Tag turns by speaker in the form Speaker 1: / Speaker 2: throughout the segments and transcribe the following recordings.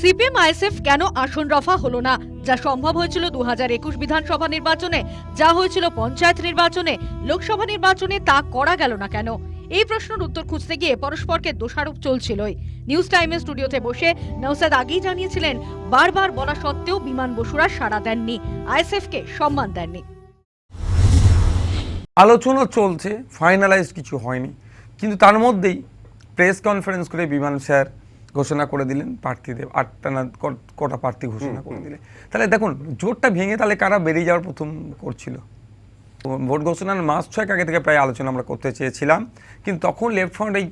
Speaker 1: CPM, ISF কেন আসন রফা হলো না? যা সম্ভব হয়েছিল দু বিধানসভা নির্বাচনে, যা হয়েছিল পঞ্চায়েত নির্বাচনে, লোকসভা নির্বাচনে তা করা গেল না কেন? এই প্রশ্নের উত্তর খুঁজতে গিয়ে পরস্পরকে দোষারোপ চলছিলই। নিউজ টাইমের স্টুডিওতে বসে নৌসাদ আগেই জানিয়েছিলেন, বারবার বলা সত্ত্বেও বিমান বসুরা সাড়া দেননি। আইএসএফকে সম্মান দেননি।
Speaker 2: আলোচনা চলছে ফাইনালাইজ কিছু হয়নি। কিন্তু তার মধ্যেই প্রেস কনফারেন্স করে বিমান স্যার ঘোষণা করে দিলেন প্রার্থীদের আটটা না কটা প্রার্থী ঘোষণা করে দিলেন। তাহলে দেখুন জোটটা ভেঙে তাহলে কারা বেরিয়ে যাওয়ার প্রথম করছিল? ভোট ঘোষণার মাস ছয়েক আগে থেকে প্রায় আলোচনা আমরা করতে চেয়েছিলাম কিন্তু তখন লেফট ফ্রন্ট এই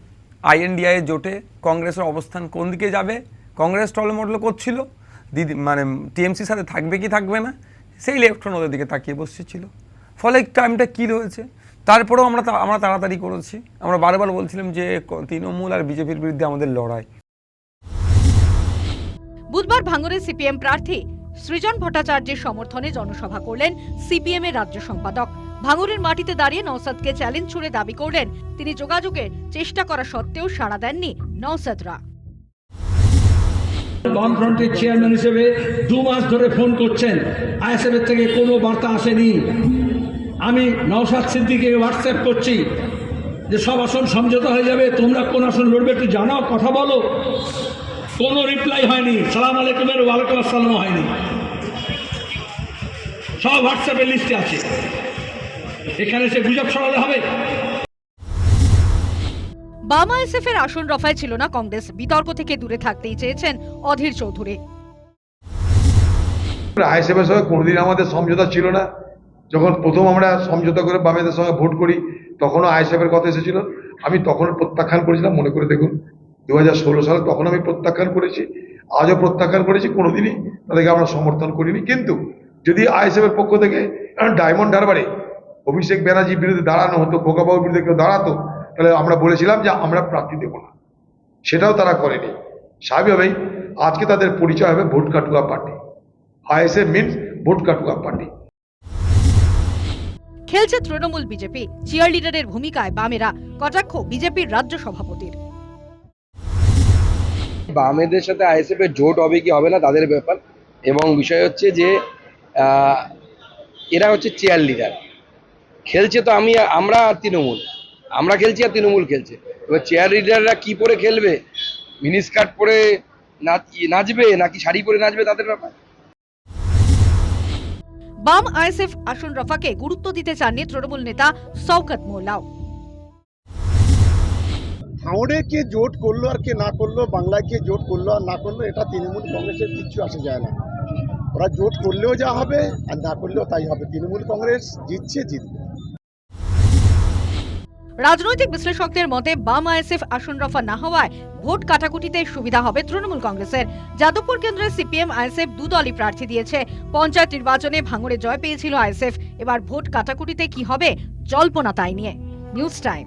Speaker 2: আইএনডিআই জোটে কংগ্রেসের অবস্থান কোন দিকে যাবে? কংগ্রেস টলমডল করছিল দিদি মানে টিএমসির সাথে থাকবে কি থাকবে না সেই লেফট ফ্রন্ট ওদের দিকে তাকিয়ে বসেছিল। ফলে টাইমটা কী রয়েছে? তারপরেও আমরা আমরা তাড়াতাড়ি করেছি। আমরা বারবার বলছিলাম যে তৃণমূল আর বিজেপির বিরুদ্ধে আমাদের লড়াই।
Speaker 1: বুধবার ভাঙড়ের সিপিএম প্রার্থী সৃজন ভট্টাচার্যের সমর্থনে জনসভা করলেন সিপিএম এর রাজ্য সম্পাদক। ভাঙড়ের মাটিতে দাঁড়িয়ে নওসাদকে চ্যালেঞ্জ ছুড়ে দাবি করলেন। তিনি যোগাযোগের চেষ্টা করা সত্ত্বেও সাড়া দেননি নওসাদরা।
Speaker 3: বামফ্রন্টের চেয়ারম্যান হিসেবে দু মাস ধরে ফোন করছেন। আইএসএফের থেকে কোনো বার্তা আসেনি। আমি নওশাদ সিদ্দিকে হোয়াটসঅ্যাপ করছি যে সব আসন সমঝোতা হয়ে যাবে। তোমরা কোন আসন লড়বে একটু জানাও, কথা বলো। কোনো রিপ্লাই হয়নি। সালাম আলাইকুমের ওয়ালাইকুম আসসালাম হয়নি। সব হোয়াটসঅ্যাপের লিস্টে আছে। এখানে সে গুজব ছড়ালে হবে।
Speaker 1: বাম আইএসএফ এর আসন রফায় ছিল না কংগ্রেস। বিতর্ক থেকে দূরে থাকতেই চেয়েছেন অধীর চৌধুরী।
Speaker 4: আইএসএফের সঙ্গে কোনোদিন আমাদের সমঝোতা ছিল না। যখন প্রথম আমরা সমঝোতা করে বামেদের সঙ্গে ভোট করি তখনও আইএসএফের কথা এসেছিল। আমি তখন প্রত্যাখ্যান করেছিলাম মনে করে দেখুন। দু হাজার ষোলো সালে তখন আমি প্রত্যাখ্যান করেছি, আজও প্রত্যাখ্যান করেছি, কোনোদিনই তাদেরকে আমরা সমর্থন করিনি। কিন্তু যদি আইএসএফের পক্ষ থেকে ডায়মন্ড হারবারে অভিষেক ব্যানার্জির বিরুদ্ধে দাঁড়ানো হতো, খোকাবাবুর বিরুদ্ধে কেউ দাঁড়াতো, তাহলে আমরা বলেছিলাম যে আমরা প্রার্থী দেবো না। সেটাও তারা করেনি। স্বাভাবিকভাবেই আজকে তাদের পরিচয় হবে ভোট কাটুয়া পার্টি। আইএসএফ মিনস ভোট কাটুয়া পার্টি।
Speaker 1: খেলছে তৃণমূল বিজেপি। চিয়ার লিডারের ভূমিকায় বামেরা, কটাক্ষ বিজেপির রাজ্য সভাপতির।
Speaker 5: বামেদের সাথে আইএসএফ এর জোট হবে কি হবে না তাদের ব্যাপার। এবং বিষয় হচ্ছে যে এরা হচ্ছে চেয়ার লিডার খেলছে তো আমি, আমরা আর তৃণমূল। আমরা খেলছি আর তৃণমূল খেলছে। এবার চেয়ার লিডাররা কি পরে খেলবে? মিনি স্কার্ট পরে নাচ- নাচবে নাকি শাড়ি পরে নাচবে তাদের ব্যাপার?
Speaker 1: বাম আইএসএফ আসন রফাকে গুরুত্ব দিতে চাননি তৃণমূল নেতা শওকত মোল্লাও।
Speaker 6: হাওড়ে কে জোট করল আর কে না করল, বাংলায় কে জোট করল আর না করল, এটা তৃণমূল কংগ্রেসের কিচ্ছু আসে যায় না। ওরা জোট করলেও যা হবে আর না করলেও তাই হবে। তৃণমূল কংগ্রেস জিতছে, জিতবে।
Speaker 1: রাজনৈতিক বিশ্লেষকদের মতে, বাম আইএসএফ আসন রফা না হওয়ায় ভোট কাটাকুটিতে সুবিধা হবে তৃণমূল কংগ্রেসের। যাদবপুর কেন্দ্রে সিপিএম, আইএসএফ দু দলই প্রার্থী দিয়েছে। পঞ্চায়েত নির্বাচনে ভাঙড়ে জয় পেয়েছিল আইএসএফ। এবার ভোট কাটাকুটিতে কি হবে, জল্পনা তাই নিয়ে। News time.